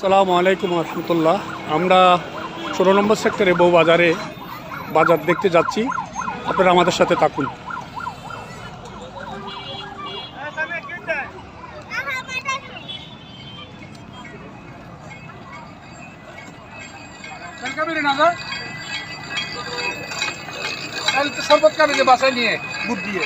সালামু আলাইকুম রহমতুল্লাহ আমরা ষোলো নম্বর সেক্টরে বউ বাজারে বাজার দেখতে যাচ্ছি। আপনারা আমাদের সাথে থাকুন। খাবে বাসায় নিয়ে বুট দিয়ে।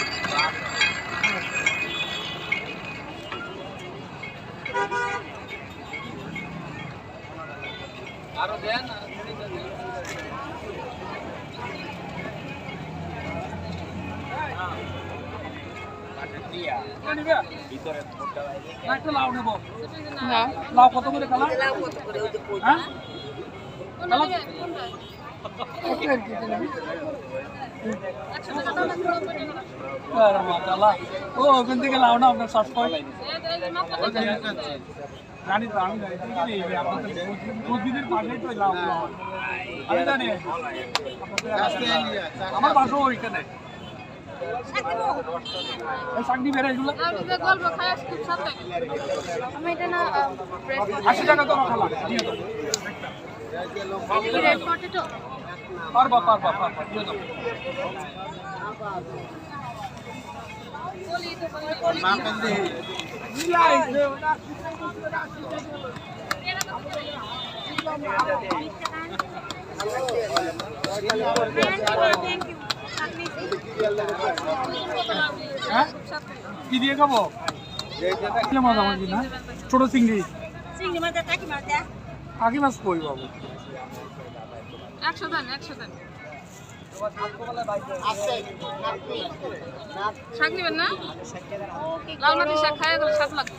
লাউ নেব লাউ কত করে কালা হ্যাঁ? আরে মাশাআল্লাহ। ও ওখান থেকে লাউ না আপনার শ্বাস করে জানি তো আমি জানি ঠিক আছে আপনাদের মসজিদের পাশেই তো লাউ। আমি জানি। আমার বাসা ওইখানে। আশি টাকা তোমার খালা। দিয়ে পারবা পারবা পারবা দিয়ে দাও। হ্যাঁ কি দিয়ে খাব? মাছ আমার কি না? ছোট চিংড়ি। চিংড়ি মাছ টাকি মাছ মাছ কই বাবু একশো দেন একশো দেন শাক নেবেন না? লাল মাটি শাক খাই গেলে শাক লাগবে।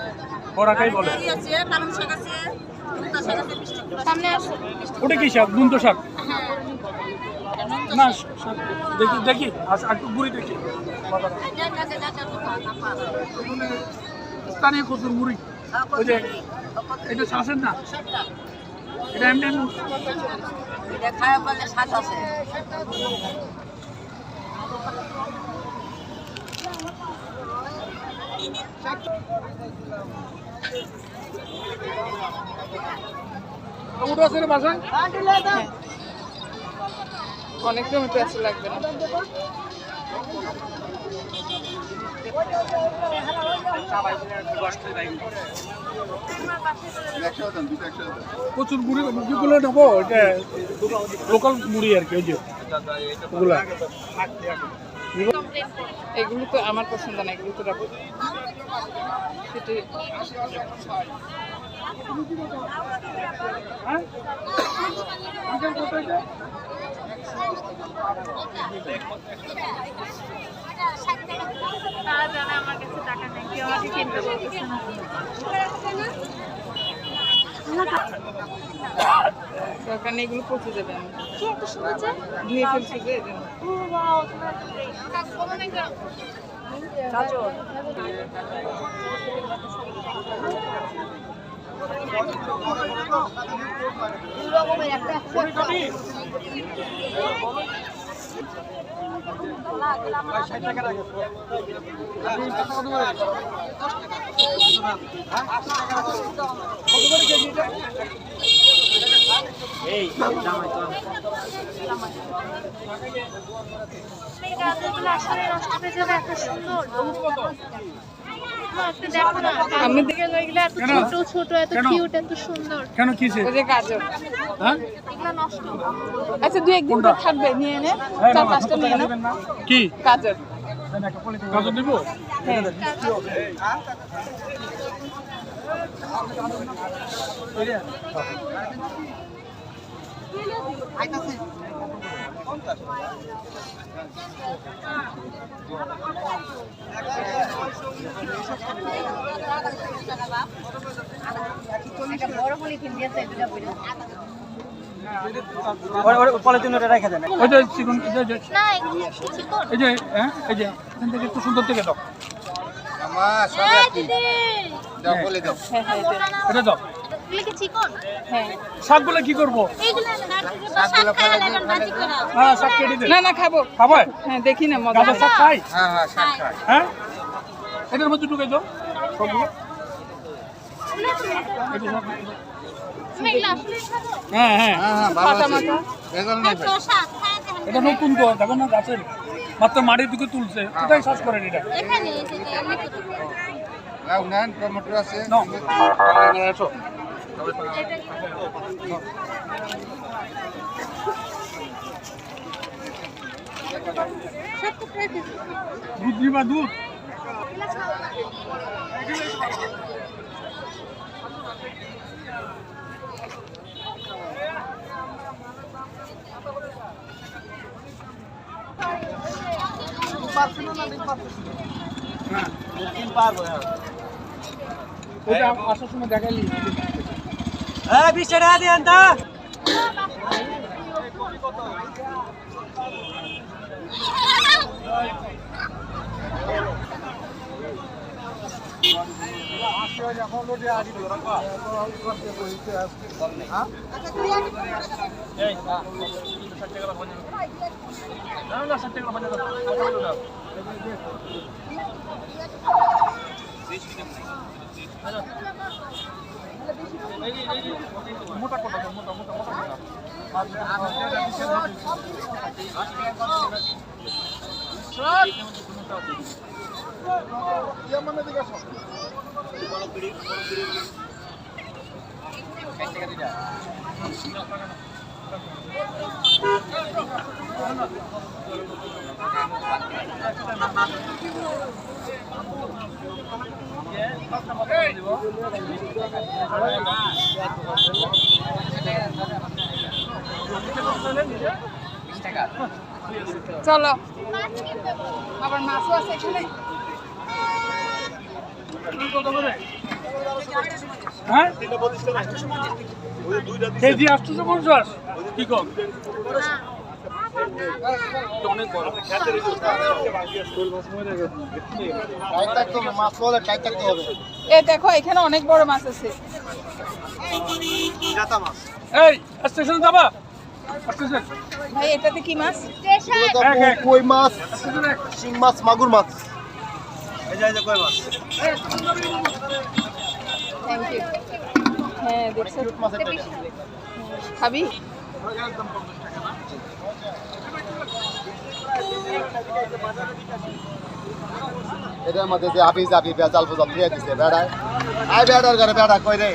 বকুল বলে। ওটা কি শাক? দুন্ত শাক? না দেখি দেখি। আচ্ছা একটু মুড়ি দেখি। স্থানীয় কচুর মুড়ি। ওই যে এটা শাসের না? এটা এমনি এমনি। টমেটো আছে বাসায় অনেক লাগবে না। প্রচুর মুড়ি মুরগিগুলো নেব এটা লোকাল মুড়ি আর কি ওই যে। ওগুলা। এগুলো তো আমার পছন্দ না এগুলো তো হ্যাঁ? টাকা নেই কেউ কিনতে না। দরকার নেই এগুলো পচে যাবে কি এত সুন্দর যে? ধুয়ে ফেলছি যে ও বাও তোমার এত great। এই গাছগুলো আসলে নষ্ট হয়ে যাবে এত সুন্দর আমি দিকে এগুলো এত ছোট ছোট এত কিউট এত সুন্দর। কেন কিসে ওই যে গাজর। হ্যাঁ? এগুলো নষ্ট। আচ্ছা দুই একদিন তো থাকবে নিয়ে নে। হ্যাঁ, চার পাঁচটা নিয়ে নে। কি? গাজর। গাজর দিব হ্যাঁ। ওই যে চিকন এই যে- যে- চিকন এই যে হ্যাঁ এই যে এখান থেকে একটু সুন্দর থেকে দাও। হ্যাঁ দিদি হ্যাঁ হ্যাঁ এটা দাও। এগুলো কি চিকন? হ্যাঁ। শাকগুলো কি করব? এইগুলো হ্যাঁ শাক কেটে দে। না না খাব। হ্যাঁ দেখি না মজা গাছের শাক খাই? খাই। হ্যাঁ? এটার মধ্যে ঢুকে দাও সবগুলো। হ্যাঁ হ্যাঁ। পাতা মাথা আর শসা খায় দেখেন এটা নতুন তো দেখো না গাছের। মাত্র মাটির দিকে তুলছে। কোথায় শ্বাস করেন এটা? এখানে এসে যে এমনি তো নাও। এসো। সব তো প্রায় দিদি দুধ দিবা দুধ ওটা আসার সময় দেখাইলি বিশ টাকা দেন তা Hello. মোটা কথা মোটা মোটা মোটা কথা চলো। আবার মাছও আছে এখানে হ্যাঁ কেজি আটশোশো পঞ্চাশ? কি কম? এ দেখো এখানে অনেক বড় মাছ আছে। এই স্টেশনে যাবা? ভাই এটাতে কি মাছ? কই মাছ শিং মাছ মাগুর মাছ থ্যাংক ইউ হ্যাঁ দেখছ খাবি? এটার মধ্যে যে হাফিজ হাফি বেজাল বুজাল দিয়ে দিছে, বেড়ায়। আই বেড়ার ঘরে বেড়া কই রে?